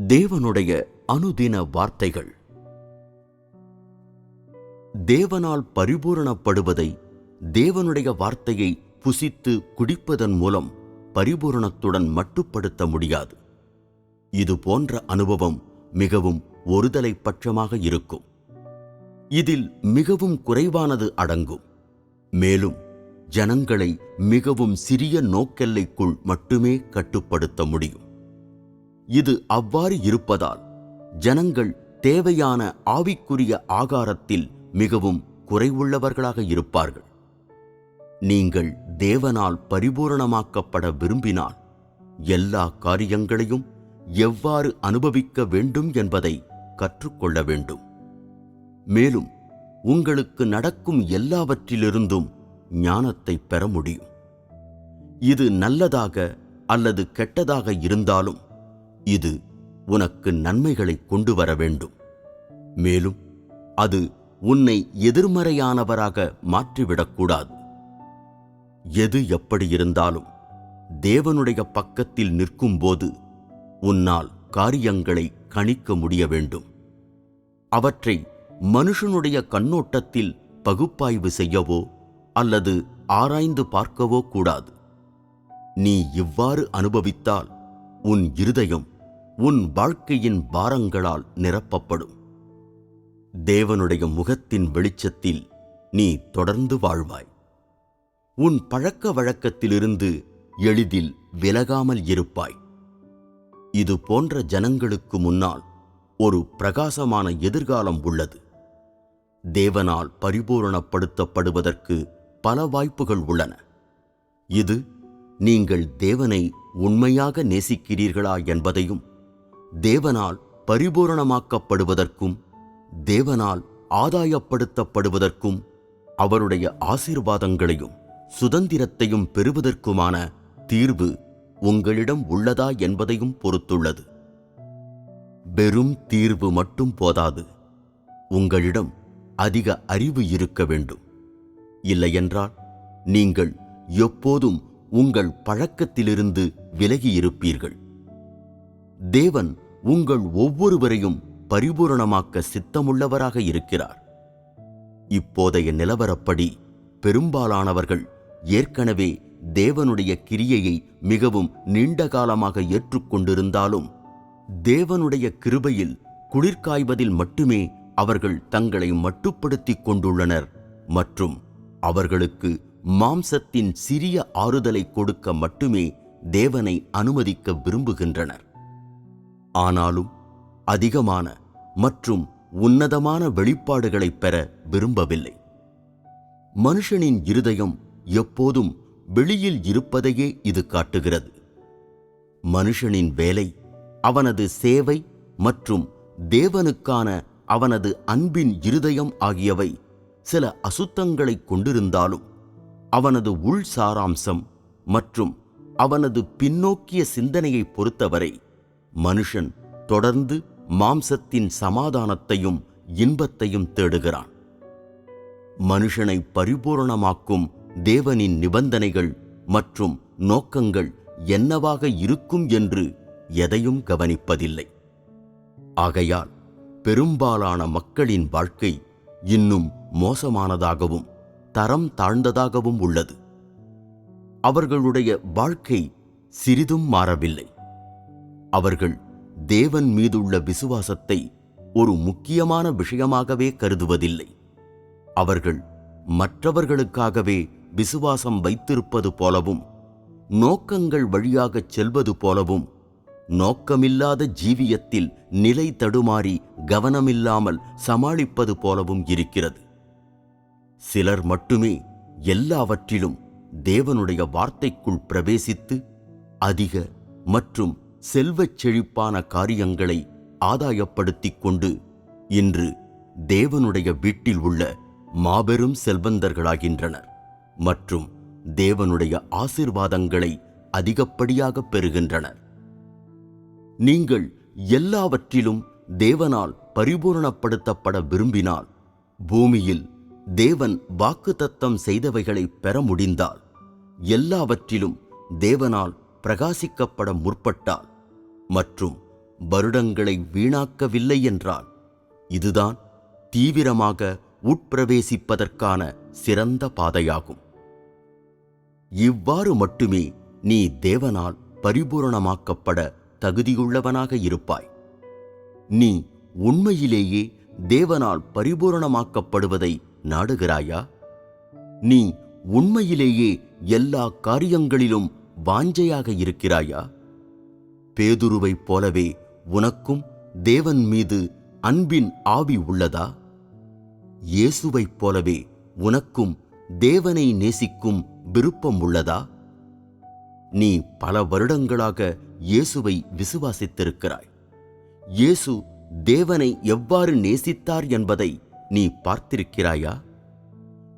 தேவனுடைய அனுதின வார்த்தைகள். தேவனால் பரிபூரணப்படுவதை தேவனுடைய வார்த்தையை புசித்து குடிப்பதன் மூலம் பரிபூரணத்துடன் மட்டுப்படுத்த முடியாது. இது போன்ற அனுபவம் மிகவும் ஒருதலை பட்சமாக இருக்கும். இதில் மிகவும் குறைவானது அடங்கும். மேலும் ஜனங்களை மிகவும் சிறிய நோக்கெல்லைக்குள் மட்டுமே கட்டுப்படுத்த முடியும். இது அவ்வாறு இருப்பதால் ஜனங்கள் தேவையான ஆவிக்குரிய ஆகாரத்தில் மிகவும் குறைவுள்ளவர்களாக இருப்பார்கள். நீங்கள் தேவனால் பரிபூரணமாக்கப்பட விரும்பினால் எல்லா காரியங்களையும் எவ்வாறு அனுபவிக்க வேண்டும் என்பதை கற்றுக்கொள்ள வேண்டும். மேலும் உங்களுக்கு நடக்கும் எல்லாவற்றிலிருந்தும் ஞானத்தை பெற முடியும். இது நல்லதாக அல்லது கெட்டதாக இருந்தாலும் இது உனக்கு நன்மைகளை கொண்டு வர வேண்டும். மேலும் அது உன்னை எதிர்மறையானவராக மாற்றிவிடக்கூடாது. எது எப்படி இருந்தாலும் தேவனுடைய பக்கத்தில் நிற்கும்போது உன்னால் காரியங்களை கணிக்க முடிய வேண்டும். அவற்றை மனுஷனுடைய கண்ணோட்டத்தில் பகுப்பாய்வு செய்யவோ அல்லது ஆராய்ந்து பார்க்கவோ கூடாது. நீ இவ்வாறு அனுபவித்தால் உன் இருதயம் உன் வாழ்க்கையின் பாரங்களால் நிரப்பப்படும். தேவனுடைய முகத்தின் வெளிச்சத்தில் நீ தொடர்ந்து வாழ்வாய். உன் பழக்க வழக்கத்திலிருந்து எளிதில் விலகாமல் இருப்பாய். இது போன்ற ஜனங்களுக்கு முன்னால் ஒரு பிரகாசமான எதிர்காலம் உள்ளது. தேவனால் பரிபூரணப்படுத்தப்படுவதற்கு பல வாய்ப்புகள் உள்ளன. இது நீங்கள் தேவனை உண்மையாக நேசிக்கிறீர்களா என்பதையும் தேவனால் பரிபூரணமாக்கப்படுவதற்கும் தேவனால் ஆதாயப்படுத்தப்படுவதற்கும் அவருடைய ஆசீர்வாதங்களையும் சுதந்திரத்தையும் பெறுவதற்குமான தீர்வு உங்களிடம் உள்ளதா என்பதையும் பொறுத்துள்ளது. வெறும் தீர்வு மட்டும் போதாது. உங்களிடம் அதிக அறிவு இருக்க வேண்டும். இல்லையென்றால் நீங்கள் எப்போதும் உங்கள் பழக்கத்திலிருந்து விலகி இருப்பீர்கள் தேவன் உங்கள் ஒவ்வொருவரையும் பரிபூரணமாக்க சித்தமுள்ளவராக இருக்கிறார். இப்போதைய நிலவரப்படி பெரும்பாலானவர்கள் ஏற்கனவே தேவனுடைய கிரியையை மிகவும் நீண்ட காலமாக ஏற்றுக்கொண்டிருந்தாலும் தேவனுடைய கிருபையில் குளிர்காய்வதில் மட்டுமே அவர்கள் தங்களை மட்டுப்படுத்திக் கொண்டுள்ளனர் மற்றும் அவர்களுக்கு மாம்சத்தின் சிறிய ஆறுதலை கொடுக்க மட்டுமே தேவனை அனுமதிக்க விரும்புகின்றனர். ஆனாலும் அதிகமான மற்றும் உன்னதமான வெளிப்பாடுகளைப் பெற விரும்பவில்லை. மனுஷனின் இருதயம் எப்போதும் வெளியில் இருப்பதையே இது காட்டுகிறது. மனுஷனின் வேலை அவனது சேவை மற்றும் தேவனுக்கான அவனது அன்பின் இருதயம் ஆகியவை சில அசுத்தங்களை கொண்டிருந்தாலும் அவனது உள் சாராம்சம் மற்றும் அவனது பின்னோக்கிய சிந்தனையை பொறுத்தவரை மனுஷன் தொடர்ந்து மாம்சத்தின் சமாதானத்தையும் இன்பத்தையும் தேடுகிறான். மனுஷனை பரிபூரணமாக்கும் தேவனின் நிபந்தனைகள் மற்றும் நோக்கங்கள் என்னவாக இருக்கும் என்று எதையும் கவனிப்பதில்லை. ஆகையால் பெரும்பாலான மக்களின் வாழ்க்கை இன்னும் மோசமானதாகவும் தரம் தாழ்ந்ததாகவும் உள்ளது. அவர்களுடைய வாழ்க்கை சிறிதும் மாறவில்லை. அவர்கள் தேவன் மீதுள்ள விசுவாசத்தை ஒரு முக்கியமான விஷயமாகவே கருதுவதில்லை. அவர்கள் மற்றவர்களுக்காகவே விசுவாசம் வைத்திருப்பது போலவும் நோக்கங்கள் வழியாகச் செல்வது போலவும் நோக்கமில்லாத ஜீவியத்தில் நிலை தடுமாறி கவனமில்லாமல் சமாளிப்பது போலவும் இருக்கிறது. சிலர் மட்டுமே எல்லாவற்றிலும் தேவனுடைய வார்த்தைக்குள் பிரவேசித்து அதிக மற்றும் செல்வச் செழிப்பான காரியங்களை ஆதாயப்படுத்திக் கொண்டு இன்று தேவனுடைய வீட்டில் உள்ள மாபெரும் செல்வந்தர்களாகின்றனர் மற்றும் தேவனுடைய ஆசிர்வாதங்களை அதிகப்படியாக பெறுகின்றனர். நீங்கள் எல்லாவற்றிலும் தேவனால் பரிபூரணப்படுத்தப்பட விரும்பினால் பூமியில் தேவன் வாக்குத்தத்தம் செய்தவைகளை பெற முடிந்தால் எல்லாவற்றிலும் தேவனால் பிரகாசிக்கப்பட முற்பட்டால் மற்றும் வருடங்களை வீணாக்கவில்லை என்றால் இதுதான் தீவிரமாக உட்பிரவேசிப்பதற்கான சிறந்த பாதையாகும். இவ்வாறு மட்டுமே நீ தேவனால் பரிபூரணமாக்கப்பட தகுதியுள்ளவனாக இருப்பாய். நீ உண்மையிலேயே தேவனால் பரிபூரணமாக்கப்படுவதை நாடுகிறாயா? நீ உண்மையிலேயே எல்லா காரியங்களிலும் வாஞ்சையாக இருக்கிறாயா? பேதுருவைப் போலவே உனக்கும் தேவன் மீது அன்பின் ஆவி உள்ளதா? இயேசுவைப் போலவே உனக்கும் தேவனை நேசிக்கும் விருப்பம் உள்ளதா? நீ பல வருடங்களாக இயேசுவை விசுவாசித்திருக்கிறாய். இயேசு தேவனை எவ்வாறு நேசித்தார் என்பதை நீ பார்த்திருக்கிறாயா?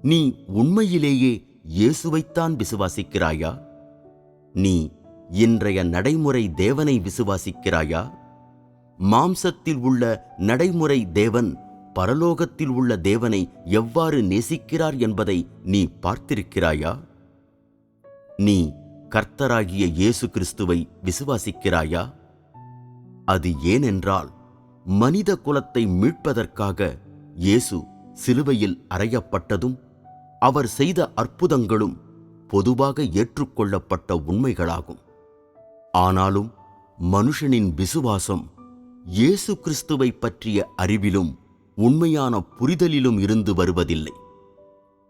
நீ உண்மையிலேயே இயேசுவைத்தான் விசுவாசிக்கிறாயா? நீ இன்றைய நடைமுறை தேவனை விசுவாசிக்கிறாயா? மாம்சத்தில் உள்ள நடைமுறை தேவன் பரலோகத்தில் உள்ள தேவனை எவ்வாறு நேசிக்கிறார் என்பதை நீ பார்த்திருக்கிறாயா? நீ கர்த்தராகிய இயேசு கிறிஸ்துவை விசுவாசிக்கிறாயா? அது ஏனென்றால் மனித குலத்தை மீட்பதற்காக இயேசு சிலுவையில் அறையப்பட்டதும் அவர் செய்த அற்புதங்களும் பொதுவாக ஏற்றுக்கொள்ளப்பட்ட உண்மைகளாகும். ஆனாலும் மனுஷனின் விசுவாசம் இயேசு கிறிஸ்துவை பற்றிய அறிவிலும் உண்மையான புரிதலிலும் இருந்து வருவதில்லை.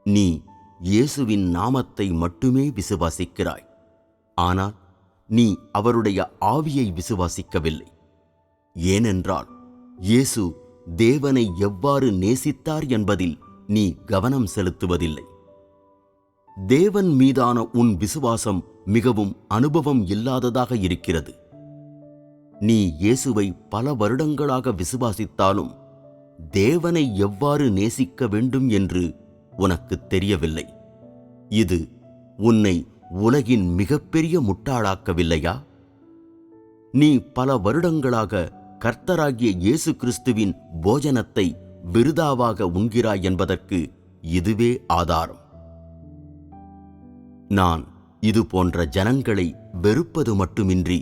நீ இயேசுவின் நாமத்தை மட்டுமே விசுவாசிக்கிறாய். ஆனால் நீ அவருடைய ஆவியை விசுவாசிக்கவில்லை. ஏனென்றால் இயேசு தேவனை எவ்வாறு நேசித்தார் என்பதில் நீ கவனம் செலுத்துவதில்லை. தேவன் மீதான உன் விசுவாசம் மிகவும் அனுபவம் இல்லாததாக இருக்கிறது. நீ இயேசுவை பல வருடங்களாக விசுவாசித்தாலும் தேவனை எவ்வாறு நேசிக்க வேண்டும் என்று உனக்கு தெரியவில்லை. இது உன்னை உலகின் மிகப்பெரிய முட்டாளாக்கவில்லையா? நீ பல வருடங்களாக கர்த்தராகிய இயேசு கிறிஸ்துவின் போஜனத்தை விருதாவாக உண்கிறாய் என்பதற்கு இதுவே ஆதாரம். நான் இது போன்ற ஜனங்களை வெறுப்பது மட்டுமின்றி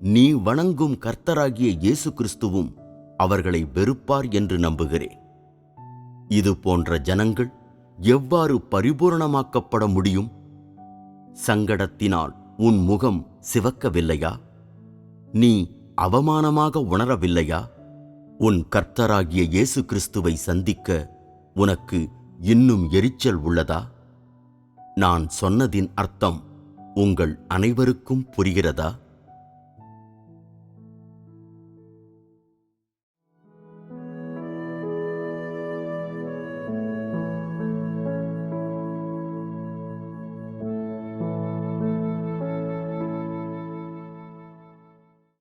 நீ வணங்கும் கர்த்தராகிய இயேசு கிறிஸ்துவும் அவர்களை வெறுப்பார் என்று நம்புகிறேன். இது போன்ற ஜனங்கள் எவ்வாறு பரிபூரணமாக்கப்பட முடியும்? சங்கடத்தினால் உன் முகம் சிவக்கவில்லையா? நீ அவமானமாக உணரவில்லையா? உன் கர்த்தராகிய இயேசு கிறிஸ்துவை சந்திக்க உனக்கு இன்னும் எரிச்சல் உள்ளதா? நான் சொன்னதின் அர்த்தம் உங்கள் அனைவருக்கும் புரிகிறதா?